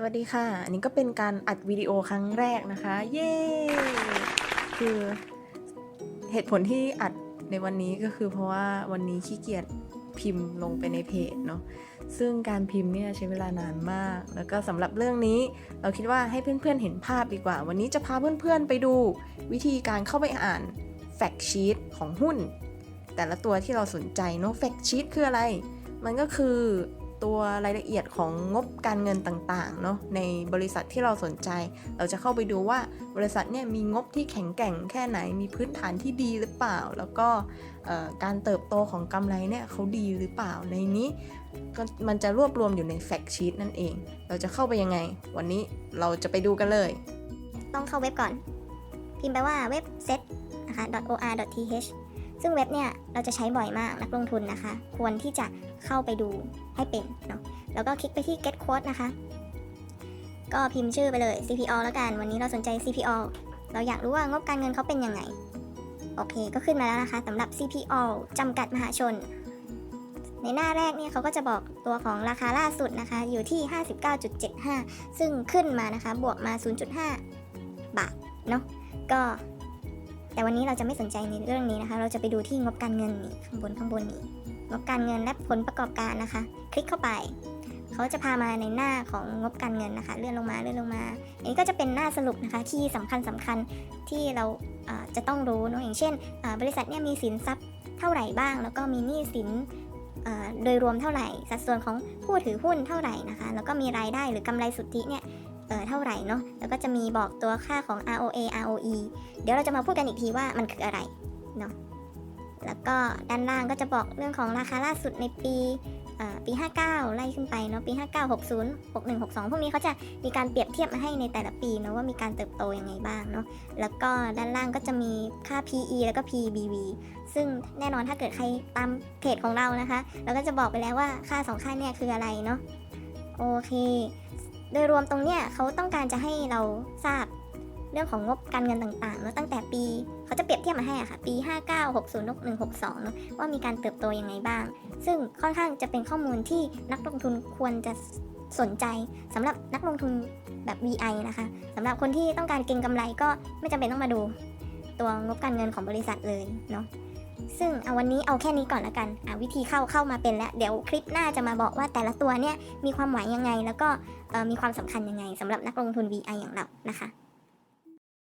สวัสดีค่ะ อันนี้ก็เป็นการอัดวิดีโอครั้งแรกนะคะ เย้ คือเหตุผลที่อัดในวันนี้ก็คือเพราะว่าวันนี้ขี้เกียจพิมพ์ลงไปในเพจเนาะ ซึ่งการพิมพ์เนี่ยใช้เวลานานมาก แล้วก็สำหรับเรื่องนี้เราคิดว่าให้เพื่อนๆเห็นภาพดีกว่า วันนี้จะพาเพื่อนๆไปดูวิธีการเข้าไปอ่านแฟกชีตของหุ้น แต่ละตัวที่เราสนใจเนาะแฟกชีตคืออะไร มันก็คือ ตัวรายละเอียดของงบการเงินต่างๆเนาะในบริษัทที่เราสนใจ เราจะเข้าไปดูว่าบริษัทเนี่ยมีงบที่แข็งแกร่งแค่ไหนมีพื้นฐานที่ดีหรือเปล่า แล้วก็การเติบโตของกำไรเนี่ยเขาดีหรือเปล่าในนี้มันจะรวบรวมอยู่ในแฟกชีตนั่นเอง เราจะเข้าไปยังไง วันนี้เราจะไปดูกันเลย ต้องเข้าเว็บก่อน พิมพ์ไปว่าเว็บ set นะคะ .or.th ซึ่งเว็บเนี่ยเราจะใช้บ่อยมากนักลงทุนนะคะ ควรที่จะเข้าไปดูให้เป็นเนาะแล้วก็คลิกไปที่ get quote นะคะ ก็พิมพ์ชื่อไปเลย CPO แล้วกัน วันนี้เราสนใจ CPO เราอยากรู้ว่างบการเงินเขาเป็นยังไง โอเคก็ขึ้นมาแล้วนะคะสำหรับ CPO จำกัดมหาชน ในหน้าแรกเนี่ยเขาก็จะบอกตัวของราคาล่าสุดนะคะ อยู่ที่ 59.75 ซึ่งขึ้นมานะคะ บวกมา 0.5 บาทเนาะก็ แต่วันนี้เราจะไม่สนใจในเรื่องนี้นะคะ เราจะไปดูที่งบการเงินนี่ข้างบนข้างบนนี่งบการเงินและผลประกอบการนะคะ คลิกเข้าไป เขาจะพามาในหน้าของงบการเงินนะคะ เลื่อนลงมาเลื่อนลงมา อันนี้ก็จะเป็นหน้าสรุปนะคะ ที่สำคัญสำคัญที่เราจะต้องรู้เนอะอย่างเช่น บริษัทเนี่ยมีสินทรัพย์เท่าไหร่บ้าง แล้วก็มีหนี้สินโดยรวมเท่าไหร่ สัดส่วนของผู้ถือหุ้นเท่าไหร่นะคะ แล้วก็มีรายได้หรือกำไรสุทธิเนี่ย เออเท่าไหร่เนาะแล้วก็จะมีบอกตัวค่าของ ROA ROE เดี๋ยวเราจะมาพูดกันอีกทีว่ามันคืออะไรเนาะแล้วก็ด้านล่างก็จะบอกเรื่องของราคาล่าสุดในปีอ่าปี 59 ไล่ขึ้นไปเนาะปี 59 60 61 62 พวกนี้เขาจะมีการเปรียบเทียบมาให้ในแต่ละปีเนาะว่ามีการเติบโตยังไงบ้างเนาะแล้วก็ด้านล่างก็จะมีค่า PE แล้วก็ PBV ซึ่งแน่นอนถ้าเกิดใครตามเพจของเรานะคะ เราก็จะบอกไปแล้วว่าค่าสองค่าเนี่ยคืออะไรเนาะโอเค โดยรวมตรงเนี้ยเขาต้องการจะให้เราทราบเรื่องของงบการเงินต่างๆเนอะตั้งแต่ปีเขาจะเปรียบเทียบมาให้อะค่ะ ปี 59 60 61 62เนอะว่ามีการเติบโตยังไงบ้าง ซึ่งค่อนข้างจะเป็นข้อมูลที่นักลงทุนควรจะสนใจสำหรับนักลงทุนแบบ VI นะคะสำหรับคนที่ต้องการเก็งกำไรก็ไม่จำเป็นต้องมาดู ตัวงบการเงินของบริษัทเลยเนาะ ซึ่งเอาวันนี้เอาแค่นี้ก่อนละกันอะวิธีเข้าเข้ามาเป็นแล้ว เดี๋ยวคลิปหน้าจะมาบอกว่าแต่ละตัวเนี่ยมีความหมายยังไง แล้วก็มีความสำคัญยังไงสำหรับนักลงทุน VI อย่างเรานะคะ